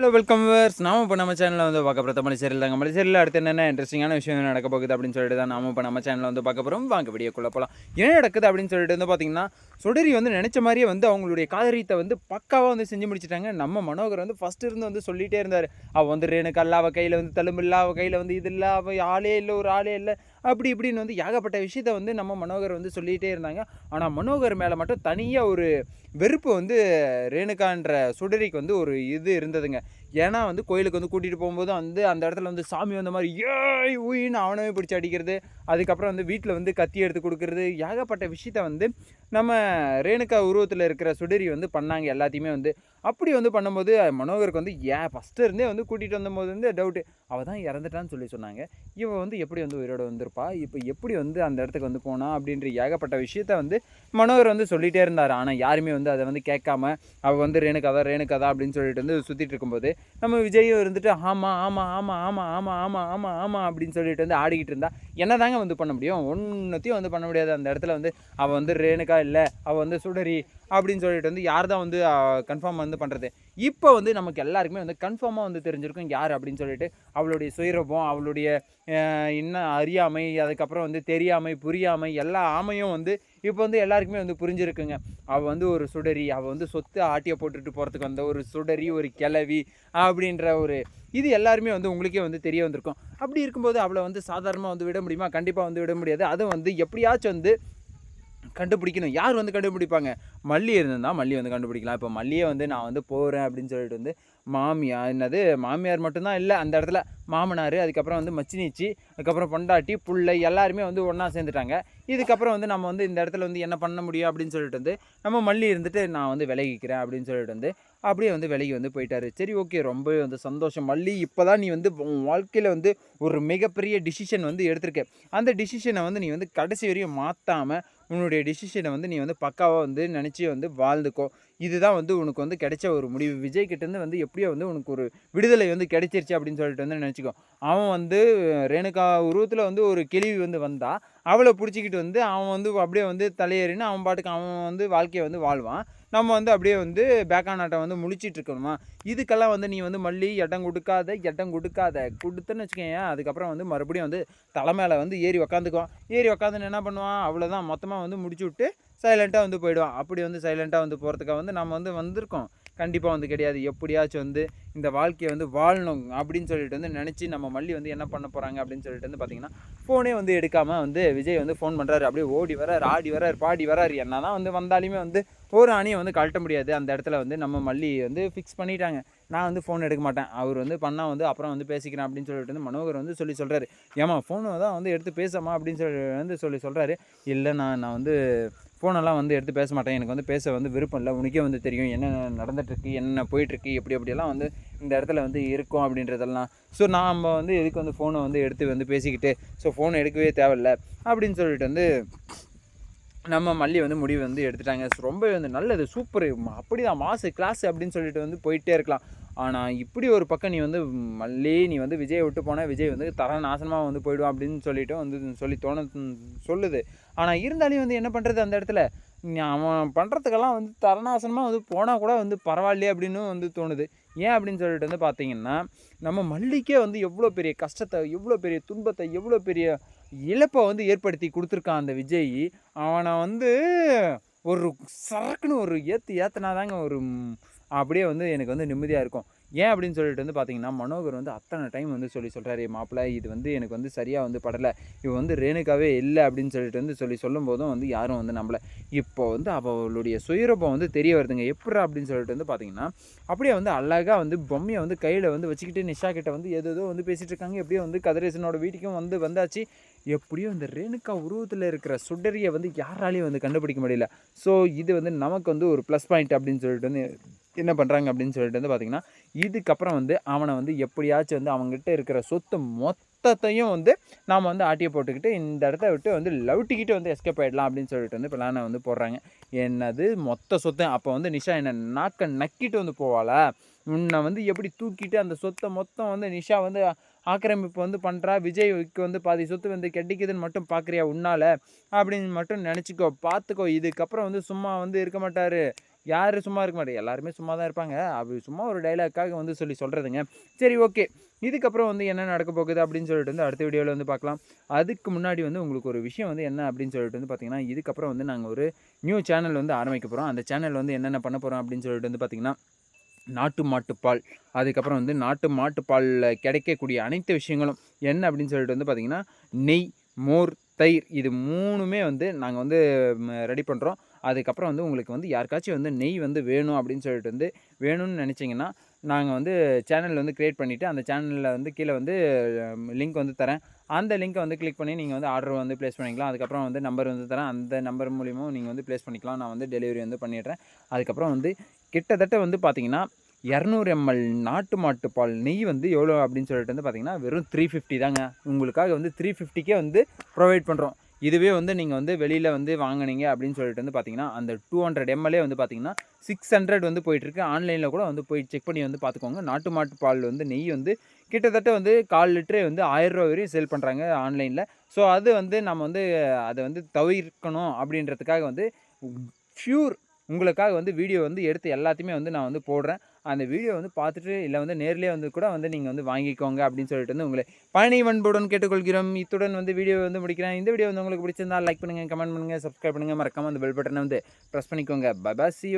Hello welcome verse நாம இப்போ நம்ம சேனலில் வந்து பார்க்க போகிற தமிழ் சீரியல் தாங்க. தமிழ் சீரியல் அடுத்து என்னென்ன இன்ட்ரெஸ்டிங்கான விஷயம் நடக்க போகுது அப்படின்னு சொல்லிட்டு தான் நாம இப்போ நம்ம சேனலில் வந்து பார்க்க போகிறோம் வாங்க வீடியோக்குள்ளே போகலாம் என்ன நடக்குது அப்படின்னு சொல்லிட்டு வந்து பார்த்தீங்கன்னா சுடரி வந்து நினச்ச மாதிரியே வந்து அவங்களுடைய காதரியத்தை வந்து பக்காவாக வந்து செஞ்சு முடிச்சிட்டாங்க. நம்ம மனோகர் வந்து ஃபஸ்ட்டு இருந்து வந்து சொல்லிகிட்டே இருந்தார். அவள் வந்து ரேணுக்கு அல்ல அவள் கையில் வந்து தழும்பு இல்லை அவள் கையில் வந்து இது இல்லை அவள் ஆளே இல்லை ஒரு ஆளே இல்லை அப்படி இப்படின்னு வந்து ஏகப்பட்ட விஷயத்த வந்து நம்ம மனோகர் வந்து சொல்லிகிட்டே இருந்தாங்க. ஆனால் மனோகர் மேலே மட்டும் தனியாக ஒரு வெறுப்பு வந்து ரேணுகான்ற சுடரிக்கு வந்து ஒரு இது இருந்ததுங்க. ஏன்னா வந்து கோயிலுக்கு வந்து கூட்டிகிட்டு போகும்போது வந்து அந்த இடத்துல வந்து சாமி வந்த மாதிரி ஏய் ஊயின்னு அவனவே பிடிச்சி அடிக்கிறது. அதுக்கப்புறம் வந்து வீட்டில் வந்து கத்தி எடுத்து கொடுக்குறது. ஏகப்பட்ட விஷயத்த வந்து நம்ம ரேணுகா உருவத்தில் இருக்கிற சுடரி வந்து பண்ணாங்க எல்லாத்தையுமே வந்து. அப்படி வந்து பண்ணும்போது மனோகருக்கு வந்து ஏன் ஃபஸ்ட்டு இருந்தே வந்து கூட்டிகிட்டு வந்தபோது வந்து டவுட்டு அவள் தான் இறந்துட்டான்னு சொல்லி சொன்னாங்க. இவன் வந்து எப்படி வந்து உயிரோட வந்திருப்பா? இப்போ எப்படி வந்து அந்த இடத்துக்கு வந்து போனா? அப்படின்ற ஏகப்பட்ட விஷயத்த வந்து மனோகர் வந்து சொல்லிகிட்டே இருந்தார். ஆனால் யாருமே வந்து அதை வந்து கேட்காம அவள் வந்து ரேணுகதா ரேணுகதா அப்படின்னு சொல்லிட்டு வந்து சுற்றிட்டு இருக்கும்போது நம்ம விஜயும் இருந்துட்டு ஆமாம் ஆமாம் ஆமாம் ஆமாம் ஆமாம் ஆமாம் ஆமாம் ஆமாம் அப்படின்னு சொல்லிட்டு வந்து ஆடிக்கிட்டு இருந்தா என்ன தாங்க வந்து பண்ண முடியும்? ஒன்றுத்தையும் வந்து பண்ண முடியாது. அந்த இடத்துல வந்து அவள் வந்து ரேணுகா இல்லை அவள் வந்து சுடரி அப்படின்னு சொல்லிட்டு வந்து யார் தான் வந்து கன்ஃபார்ம் வந்து பண்ணுறது இப்போ வந்து நமக்கு எல்லாருக்குமே வந்து கன்ஃபார்மாக வந்து தெரிஞ்சிருக்கும் யார் அப்படின்னு சொல்லிட்டு அவளுடைய சுயரூபம் அவளுடைய இன்னும் அறியாமை அதுக்கப்புறம் வந்து தெரியாமை புரியாமை எல்லா ஆமையும் வந்து இப்போ வந்து எல்லாருக்குமே வந்து புரிஞ்சிருக்குங்க. அவள் வந்து ஒரு சுடரி அவள் வந்து சொத்து ஆட்டியை போட்டுட்டு போகிறதுக்கு வந்த ஒரு சுடரி ஒரு கிளவி அப்படின்ற ஒரு இது எல்லாருமே வந்து உங்களுக்கே வந்து தெரிய வந்திருக்கும். அப்படி இருக்கும்போது அவளை வந்து சாதாரணமாக வந்து விட முடியுமா? கண்டிப்பாக வந்து விட முடியாது. அதுவும் வந்து எப்படியாச்சும் வந்து கண்டுபிடிக்கணும். யார் வந்து கண்டுபிடிப்பாங்க? மல்லி இருந்தால் மல்லி வந்து கண்டுபிடிக்கலாம். இப்போ மல்லியை வந்து நான் வந்து போகிறேன் அப்படின்னு சொல்லிட்டு வந்து மாமியார் என்னது மாமியார் மட்டும்தான் இல்லை அந்த இடத்துல மாமனார் அதுக்கப்புறம் வந்து மச்சினிச்சி அதுக்கப்புறம் பொண்டாட்டி புள்ளை எல்லாருமே வந்து ஒன்றா சேர்ந்துட்டாங்க. இதுக்கப்புறம் வந்து நம்ம வந்து இந்த இடத்துல வந்து என்ன பண்ண முடியும் அப்படின்னு சொல்லிட்டு வந்து நம்ம மல்லி இருந்துட்டு நான் வந்து விலகிக்கிறேன் அப்படின்னு சொல்லிட்டு வந்து அப்படியே வந்து விலகி வந்து போயிட்டாரு. சரி ஓகே ரொம்ப வந்து சந்தோஷம். மல்லி இப்போ தான் நீ வந்து உன் வாழ்க்கையில் வந்து ஒரு மிகப்பெரிய டிசிஷன் வந்து எடுத்திருக்க. அந்த டிசிஷனை வந்து நீ வந்து கடைசி வரையும் மாற்றாமல் உன்னுடைய டிசிஷனை வந்து நீ வந்து பக்காவாக வந்து நினச்சி வந்து வாழ்ந்துக்கோ. இதுதான் வந்து உனக்கு வந்து கிடைச்ச ஒரு முடிவு. விஜய் கிட்டேருந்து வந்து எப்படியோ வந்து உனக்கு ஒரு விடுதலை வந்து கிடைச்சிருச்சு அப்படின்னு சொல்லிட்டு வந்து நினச்சிக்கோ. அவன் வந்து ரேணுகா உருவத்தில் வந்து ஒரு கேள்வி வந்து வந்தால் அவளை பிடிச்சிக்கிட்டு வந்து அவன் வந்து அப்படியே வந்து தலையேறின்னு அவன் பாட்டுக்கு அவன் வந்து வாழ்க்கையை வந்து வாழ்வான். நம்ம வந்து அப்படியே வந்து பேக்கானாட்டம் வந்து முழிச்சிட்டு இருக்கணுமா? இதுக்கெல்லாம் வந்து நீ வந்து மல்லி இடம் கொடுக்காத இடம் கொடுக்காத. கொடுத்தேன்னு வச்சுக்கோங்க அதுக்கப்புறம் வந்து மறுபடியும் வந்து தலை மேலே வந்து ஏறி உக்காந்துக்குவான். ஏறி உக்காந்துன்னு என்ன பண்ணுவான்? அவ்வளோதான் மொத்தமாக வந்து முடிச்சு விட்டு சைலண்ட்டாக வந்து போயிடுவான். அப்படி வந்து சைலண்ட்டாக வந்து போகிறதுக்காக வந்து நம்ம வந்து வந்திருக்கோம். கண்டிப்பாக வந்து கிடையாது. எப்படியாச்சும் வந்து இந்த வாழ்க்கையை வந்து வாழணும் அப்படின்னு சொல்லிட்டு வந்து நினச்சி நம்ம மல்லி வந்து என்ன பண்ண போகிறாங்க அப்படின்னு சொல்லிட்டு வந்து பார்த்தீங்கன்னா ஃபோனே வந்து எடுக்காமல் வந்து விஜய் வந்து ஃபோன் பண்ணுறாரு அப்படியே ஓடி வரார் ஆடி வரார் பாடி வரார் என்ன தான் வந்து வந்தாலுமே வந்து ஒரு அணியை வந்து கழட்ட முடியாது. அந்த இடத்துல வந்து நம்ம மல்லி வந்து ஃபிக்ஸ் பண்ணிட்டாங்க. நான் வந்து ஃபோன் எடுக்க மாட்டேன். அவர் வந்து பண்ணால் வந்து அப்புறம் வந்து பேசிக்கிறேன் அப்படின்னு சொல்லிட்டு வந்து மனோகர் வந்து சொல்லி சொல்கிறாரு ஏமா ஃபோனை தான் வந்து எடுத்து பேசாமா அப்படின்னு சொல்லி வந்து சொல்லி சொல்கிறாரு இல்லை நான் நான் வந்து ஃபோனெல்லாம் வந்து எடுத்து பேச மாட்டேன். எனக்கு வந்து பேச வந்து விருப்பம் இல்லை. உனக்கே வந்து தெரியும் என்ன நடந்துகிட்ருக்கு என்ன போயிட்டுருக்கு எப்படி எப்படியெல்லாம் வந்து இந்த இடத்துல வந்து இருக்கும் அப்படின்றதெல்லாம். ஸோ நாம் வந்து எதுக்கு வந்து ஃபோனை வந்து எடுத்து வந்து பேசிக்கிட்டு ஸோ ஃபோன் எடுக்கவே தேவையில்ல அப்படின்னு சொல்லிட்டு வந்து நம்ம மல்லி வந்து முடிவு வந்து எடுத்துட்டாங்க. ரொம்ப வந்து நல்லது சூப்பர் அப்படி தான் மாசு கிளாஸ் அப்படின்னு சொல்லிட்டு வந்து போயிட்டே இருக்கலாம். ஆனால் இப்படி ஒரு பக்கம் நீ வந்து மல்லி நீ வந்து விஜய் விட்டு போனால் விஜய் வந்து தர நாசனமாக வந்து போயிடுவான் அப்படின்னு சொல்லிட்டு வந்து சொல்லி தோண சொல்லுது. ஆனால் இருந்தாலும் வந்து என்ன பண்ணுறது அந்த இடத்துல? அவன் பண்ணுறதுக்கெல்லாம் வந்து தரநாசனமாக வந்து போனால் கூட வந்து பரவாயில்லையே அப்படின்னு வந்து தோணுது. ஏன் அப்படின்னு சொல்லிட்டு வந்து பார்த்தீங்கன்னா நம்ம மல்லிக்கே வந்து எவ்வளோ பெரிய கஷ்டத்தை எவ்வளோ பெரிய துன்பத்தை எவ்வளோ பெரிய இழப்பை வந்து ஏற்படுத்தி கொடுத்துருக்கான் அந்த விஜய். அவனை வந்து ஒரு சரக்குன்னு ஒரு ஏற்று ஏற்றுனாதாங்க ஒரு அப்படியே வந்து எனக்கு வந்து நிம்மதியாக இருக்கும். ஏன் அப்படின்னு சொல்லிட்டு வந்து பார்த்தீங்கன்னா மனோகர் வந்து அத்தனை டைம் வந்து சொல்லி சொல்கிறாரு மாப்பிள்ளை இது வந்து எனக்கு வந்து சரியாக வந்து படலை. இவன் வந்து ரேணுக்காவே இல்லை அப்படின்னு சொல்லிட்டு வந்து சொல்லி சொல்லும் போதும் வந்து யாரும் வந்து நம்மளை இப்போ வந்து அவளுடைய சுயரூபம் வந்து தெரிய வருதுங்க. எப்படா அப்படின்னு சொல்லிட்டு வந்து பார்த்தீங்கன்னா அப்படியே வந்து அழகாக வந்து பொம்மையை வந்து கையில் வந்து வச்சுக்கிட்டு நிஷா கிட்ட வந்து ஏதோ வந்து பேசிகிட்டு இருக்காங்க. எப்படியோ வந்து கதிரேசனோட வீட்டுக்கும் வந்து வந்தாச்சு. எப்படியோ இந்த ரேணுக்கா உருவத்தில் இருக்கிற சுடரியை வந்து யாராலையும் வந்து கண்டுபிடிக்க முடியல. ஸோ இது வந்து நமக்கு வந்து ஒரு ப்ளஸ் பாயிண்ட் அப்படின்னு சொல்லிட்டு வந்து என்ன பண்ணுறாங்க அப்படின்னு சொல்லிட்டு வந்து பார்த்திங்கன்னா இதுக்கப்புறம் வந்து அவனை வந்து எப்படியாச்சும் வந்து அவங்ககிட்ட இருக்கிற சொத்து மொத்தத்தையும் வந்து நாம் வந்து ஆட்டியை போட்டுக்கிட்டு இந்த இடத்த விட்டு வந்து லவுட்டிக்கிட்டு வந்து எஸ்கேப் ஆகிடலாம் அப்படின்னு சொல்லிட்டு வந்து பிளானை வந்து போடுறாங்க. என்னது? மொத்த சொத்து. அப்போ வந்து நிஷா என்ன நாக்க நக்கிட்டு வந்து போவாளா? உன்னை வந்து எப்படி தூக்கிட்டு அந்த சொத்தை மொத்தம் வந்து நிஷா வந்து ஆக்கிரமிப்பு வந்து பண்ணுறா விஜய்க்கு வந்து பாதி சொத்து வந்து கெட்டிக்குதுன்னு மட்டும் பார்க்குறியா உன்னால்? அப்படின்னு மட்டும் நினச்சிக்கோ பார்த்துக்கோ இதுக்கப்புறம் வந்து சும்மா வந்து இருக்க மாட்டார். யார் சும்மா இருக்க மாட்டேங்க. எல்லாருமே சும்மா தான் இருப்பாங்க. அப்படி சும்மா ஒரு டைலாக்காக வந்து சொல்லி சொல்கிறதுங்க சரி ஓகே இதுக்கப்புறம் வந்து என்ன நடக்க போகுது அப்படின்னு சொல்லிட்டு வந்து அடுத்த வீடியோவில் வந்து பார்க்கலாம். அதுக்கு முன்னாடி வந்து உங்களுக்கு ஒரு விஷயம் வந்து என்ன அப்படின்னு சொல்லிட்டு வந்து பார்த்தீங்கன்னா இதுக்கப்புறம் வந்து நாங்கள் ஒரு நியூ சேனல் வந்து ஆரம்பிக்க போகிறோம் அந்த சேனல் வந்து என்னென்ன பண்ண போகிறோம் அப்படின்னு சொல்லிட்டு வந்து பார்த்திங்கன்னா நாட்டு மாட்டுப்பால் அதுக்கப்புறம் வந்து நாட்டு மாட்டுப்பாலில் கிடைக்கக்கூடிய அனைத்து விஷயங்களும் என்ன அப்படின்னு சொல்லிட்டு வந்து பார்த்திங்கன்னா நெய் மோர் தயிர் இது மூணுமே வந்து நாங்கள் வந்து ரெடி பண்ணுறோம் அதுக்கப்புறம் வந்து உங்களுக்கு வந்து யாருக்காச்சும் வந்து நெய் வந்து வேணும் அப்படின்னு சொல்லிட்டு வந்து வேணும்னு நினச்சிங்கன்னா நாங்கள் வந்து சேனல் வந்து க்ரியேட் பண்ணிவிட்டு அந்த சேனலில் வந்து கீழே வந்து லிங்க் வந்து தரேன். அந்த லிங்க்கை வந்து கிளிக் பண்ணி நீங்கள் வந்து ஆர்டர் வந்து ப்ளேஸ் பண்ணிக்கலாம். அதுக்கப்புறம் வந்து நம்பர் வந்து தரேன். அந்த நம்பர் மூலியமும் நீங்கள் வந்து ப்ளேஸ் பண்ணிக்கலாம். நான் வந்து டெலிவரி வந்து பண்ணிடுறேன். அதுக்கப்புறம் வந்து கிட்டத்தட்ட வந்து பார்த்திங்கன்னா இரநூறு எம்எல் நாட்டு மாட்டு பால் நெய் வந்து எவ்வளோ அப்படின்னு சொல்லிட்டு வந்து பார்த்திங்கன்னா வெறும் த்ரீ ஃபிஃப்டி தாங்க. உங்களுக்காக வந்து த்ரீ ஃபிஃப்டிக்கே வந்து ப்ரொவைட் பண்ணுறோம் இதுவே வந்து நீங்கள் வந்து வெளியில் வந்து வாங்கினீங்க அப்படின்னு சொல்லிட்டு வந்து பார்த்தீங்கன்னா அந்த டூ ஹண்ட்ரட் எம்எல்ஏ வந்து பார்த்தீங்கன்னா சிக்ஸ் ஹண்ட்ரட் வந்து போயிட்டுருக்கு. ஆன்லைனில் கூட வந்து போய் செக் பண்ணி வந்து பார்த்துக்கோங்க நாட்டு மாட்டு பால் வந்து நெய் வந்து கிட்டத்தட்ட வந்து கால் லிட்டரே வந்து ஆயிரம் ரூபா வரையும் சேல் பண்ணுறாங்க ஆன்லைனில் ஸோ அது வந்து நம்ம வந்து அதை வந்து தவிர்க்கணும் அப்படின்றதுக்காக வந்து ஃப்யூர் உங்களுக்காக வந்து வீடியோ வந்து எடுத்து எல்லாத்தையுமே வந்து நான் வந்து போடுறேன். அந்த வீடியோ வந்து பார்த்துட்டு இல்லை வந்து நேர்லேயே வந்து கூட வந்து நீங்கள் வந்து வாங்கிக்கோங்க அப்படின்னு சொல்லிட்டு வந்து உங்களை பழனி வன்புடன் கேட்டுக்கொள்கிறோம். இத்துடன் வந்து வீடியோ வந்து முடிக்கிறேன். இந்த வீடியோ வந்து உங்களுக்கு பிடிச்சிருந்தா லைக் பண்ணுங்கள் கமெண்ட் பண்ணுங்கள் சப்ஸ்கிரைப் பண்ணுங்கள் மறக்காமல் அந்த பெல் பட்டனை வந்து ப்ரெஸ் பண்ணிக்கோங்க. பபா சி